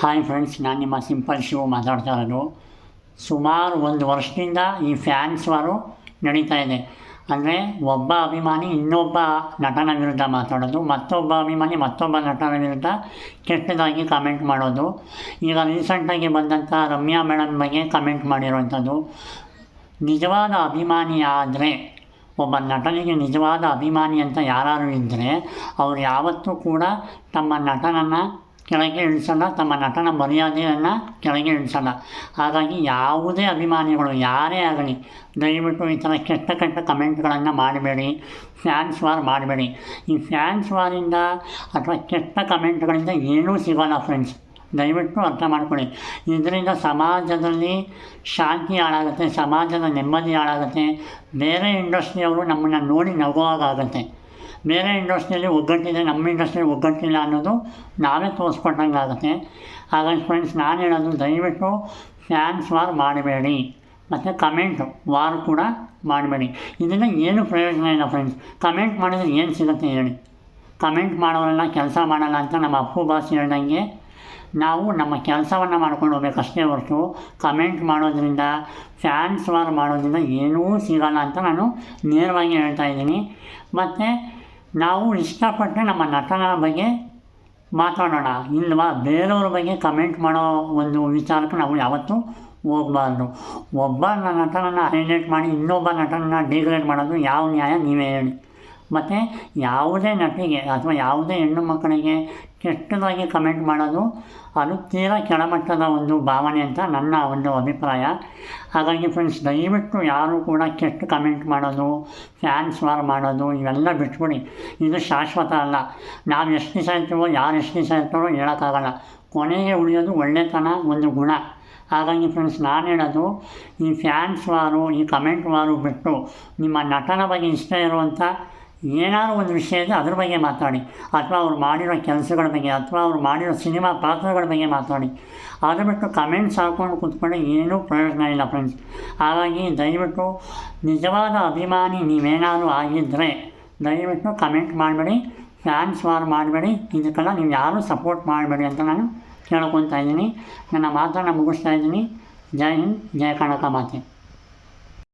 Hi friends ನಾನು ನಿಮ್ಮ simple Shiva ಮಾತಾಡ್ತಾ ಇರೋದು ಸುಮಾರು ಒಂದು ವರ್ಷದಿಂದ ಈ ಫ್ಯಾನ್ಸ್ ವಾರು ನಡೀತಾ ಇದೆ. ಅಂದರೆ ಒಬ್ಬ ಅಭಿಮಾನಿ ಇನ್ನೊಬ್ಬ ನಟನ ವಿರುದ್ಧ ಮಾತಾಡೋದು, ಮತ್ತೊಬ್ಬ ಅಭಿಮಾನಿ ಮತ್ತೊಬ್ಬ ನಟನ ವಿರುದ್ಧ ಕೆಟ್ಟದಾಗಿ ಕಮೆಂಟ್ ಮಾಡೋದು. ಈಗ ರೀಸೆಂಟಾಗಿ ಬಂದಂಥ ರಮ್ಯಾ ಮೇಡಮ್ ಬಗ್ಗೆ ಕಮೆಂಟ್ ಮಾಡಿರೋವಂಥದ್ದು. ನಿಜವಾದ ಅಭಿಮಾನಿ ಆದರೆ, ಒಬ್ಬ ನಟನಿಗೆ ನಿಜವಾದ ಅಭಿಮಾನಿ ಅಂತ ಯಾರು ಇದ್ದರೆ ಅವ್ರು ಯಾವತ್ತೂ ಕೂಡ ತಮ್ಮ ನಟನನ್ನು ಕೆಳಗೆ ಇಳಿಸಲ್ಲ ತಮ್ಮ ನಟನ ಮರ್ಯಾದೆಯನ್ನು ಕೆಳಗೆ ಇಳಿಸಲ್ಲ ಹಾಗಾಗಿ ಯಾವುದೇ ಅಭಿಮಾನಿಗಳು, ಯಾರೇ ಆಗಲಿ, ದಯವಿಟ್ಟು ಈ ಥರ ಕೆಟ್ಟ ಕೆಟ್ಟ ಕಮೆಂಟ್ಗಳನ್ನು ಮಾಡಬೇಡಿ ಫ್ಯಾನ್ಸ್ ವಾರ್ ಮಾಡಬೇಡಿ. ಈ ಫ್ಯಾನ್ಸ್ ವಾರಿಂದ ಅಥವಾ ಕೆಟ್ಟ ಕಮೆಂಟ್ಗಳಿಂದ ಏನೂ ಸಿಗೋಲ್ಲ ಫ್ರೆಂಡ್ಸ್ ದಯವಿಟ್ಟು ಅರ್ಥ ಮಾಡ್ಕೊಳ್ಳಿ. ಇದರಿಂದ ಸಮಾಜದಲ್ಲಿ ಶಾಂತಿ ಹಾಳಾಗುತ್ತೆ, ಸಮಾಜದ ನೆಮ್ಮದಿ ಹಾಳಾಗುತ್ತೆ, ಬೇರೆ ಇಂಡಸ್ಟ್ರಿಯವರು ನಮ್ಮನ್ನು ನೋಡಿ ನಗುವಾಗುತ್ತೆ ಬೇರೆ ಇಂಡಸ್ಟ್ರಿಯಲ್ಲಿ ಒಗ್ಗಟ್ಟಿದೆ, ನಮ್ಮ ಇಂಡಸ್ಟ್ರಿಯಲ್ಲಿ ಒಗ್ಗಟ್ಟಿಲ್ಲ ಅನ್ನೋದು ನಾವೇ ತೋರಿಸ್ಕೊಟ್ಟಂಗೆ ಆಗುತ್ತೆ. ಹಾಗಾಗಿ ಫ್ರೆಂಡ್ಸ್ ನಾನು ಹೇಳೋದು ದಯವಿಟ್ಟು ಫ್ಯಾನ್ಸ್ ವಾರ್ ಮಾಡಬೇಡಿ. ಮತ್ತು ಕಮೆಂಟ್ ವಾರ್ ಕೂಡ ಮಾಡಬೇಡಿ. ಇದರಿಂದ ಏನು ಪ್ರಯೋಜನ ಇಲ್ಲ ಫ್ರೆಂಡ್ಸ್ ಕಮೆಂಟ್ ಮಾಡಿದರೆ ಏನು ಸಿಗುತ್ತೆ ಹೇಳಿ. ಕಮೆಂಟ್ ಮಾಡೋರೆಲ್ಲ ಕೆಲಸ ಮಾಡಲ್ಲ ಅಂತ ನಮ್ಮ ಅಪ್ಪು ಭಾಷೆ ಹೇಳ್ದಂಗೆ ನಾವು ನಮ್ಮ ಕೆಲಸವನ್ನು ಮಾಡ್ಕೊಂಡು ಹೋಗ್ಬೇಕಷ್ಟೇ ಹೊರತು ಕಮೆಂಟ್ ಮಾಡೋದ್ರಿಂದ ಫ್ಯಾನ್ಸ್ ವಾರ್ ಮಾಡೋದ್ರಿಂದ ಏನೂ ಸಿಗಲ್ಲ ಅಂತ ನಾನು ನೇರವಾಗಿ ಹೇಳ್ತಾ ಇದ್ದೀನಿ. ಮತ್ತು ನಾವು ಇಷ್ಟಪಟ್ಟರೆ ನಮ್ಮ ನಟನ ಬಗ್ಗೆ ಮಾತಾಡೋಣ. ಇಲ್ವಾ? ಬೇರೆಯವ್ರ ಬಗ್ಗೆ ಕಮೆಂಟ್ ಮಾಡೋ ಒಂದು ವಿಚಾರಕ್ಕೆ ನಾವು ಯಾವತ್ತೂ ಹೋಗಬಾರ್ದು. ಒಬ್ಬ ನಟನನ್ನು ಹೈಲೈಟ್ ಮಾಡಿ ಇನ್ನೊಬ್ಬ ನಟನನ್ನು ಡಿಗ್ರೇಡ್ ಮಾಡೋದು ಯಾವ ನ್ಯಾಯ ನೀವೇ ಹೇಳಿ. ಮತ್ತು ಯಾವುದೇ ನಟಿಗೆ ಅಥವಾ ಯಾವುದೇ ಹೆಣ್ಣು ಮಕ್ಕಳಿಗೆ ಕೆಟ್ಟದಾಗಿ ಕಮೆಂಟ್ ಮಾಡೋದು ಅದು ತೀರಾ ಕೆಳಮಟ್ಟದ ಒಂದು ಭಾವನೆ ಅಂತ ನನ್ನ ಒಂದು ಅಭಿಪ್ರಾಯ. ಹಾಗಾಗಿ ಫ್ರೆಂಡ್ಸ್ ದಯವಿಟ್ಟು ಯಾರೂ ಕೂಡ ಕೆಟ್ಟ ಕಮೆಂಟ್ ಮಾಡೋದು ಫ್ಯಾನ್ಸ್ ವಾರ್ ಮಾಡೋದು, ಇವೆಲ್ಲ ಬಿಟ್ಬಿಡಿ. ಇದು ಶಾಶ್ವತ ಅಲ್ಲ. ನಾವು ಎಷ್ಟು ದಿವಸ ಇರ್ತೀವೋ, ಯಾರು ಎಷ್ಟು ದಿವಸ ಇರ್ತಾರೋ ಹೇಳೋಕ್ಕಾಗಲ್ಲ. ಕೊನೆಗೆ ಉಳಿಯೋದು ಒಳ್ಳೆತನ, ಒಂದು ಗುಣ. ಹಾಗಾಗಿ ಫ್ರೆಂಡ್ಸ್ ನಾನು ಹೇಳೋದು, ಈ ಫ್ಯಾನ್ಸ್ ವಾರು ಈ ಕಮೆಂಟ್ ವಾರು ಬಿಟ್ಟು ನಿಮ್ಮ ನಟನ ಬಗ್ಗೆ ಇಷ್ಟ ಇರುವಂಥ ಏನಾದರೂ ಒಂದು ವಿಷಯ ಇದೆ ಅದ್ರ ಬಗ್ಗೆ ಮಾತಾಡಿ, ಅಥವಾ ಅವ್ರು ಮಾಡಿರೋ ಕೆಲಸಗಳ ಬಗ್ಗೆ, ಅಥವಾ ಅವ್ರು ಮಾಡಿರೋ ಸಿನಿಮಾ ಪಾತ್ರಗಳ ಬಗ್ಗೆ ಮಾತಾಡಿ. ಅದು ಬಿಟ್ಟು ಕಮೆಂಟ್ಸ್ ಹಾಕ್ಕೊಂಡು ಕೂತ್ಕೊಂಡ್ರೆ ಏನೂ ಪ್ರಯೋಜನ ಇಲ್ಲ ಫ್ರೆಂಡ್ಸ್ ಹಾಗಾಗಿ ದಯವಿಟ್ಟು ನಿಜವಾದ ಅಭಿಮಾನಿ ನೀವೇನಾದರೂ ಆಗಿದ್ದರೆ ದಯವಿಟ್ಟು ಕಮೆಂಟ್ ಮಾಡಬೇಡಿ ಫ್ಯಾನ್ಸ್ ವಾರ್ ಮಾಡಬೇಡಿ, ಇದಕ್ಕೆಲ್ಲ ನೀವು ಯಾರೂ ಸಪೋರ್ಟ್ ಮಾಡಬೇಡಿ ಅಂತ ನಾನು ಕೇಳ್ಕೊತಾ ಇದ್ದೀನಿ. ನನ್ನ ಮಾತನ್ನು ಮುಗಿಸ್ತಾ ಇದ್ದೀನಿ. ಜೈ ಹಿಂದ್ ಜಯ ಕನಕ ಮಾತೆ.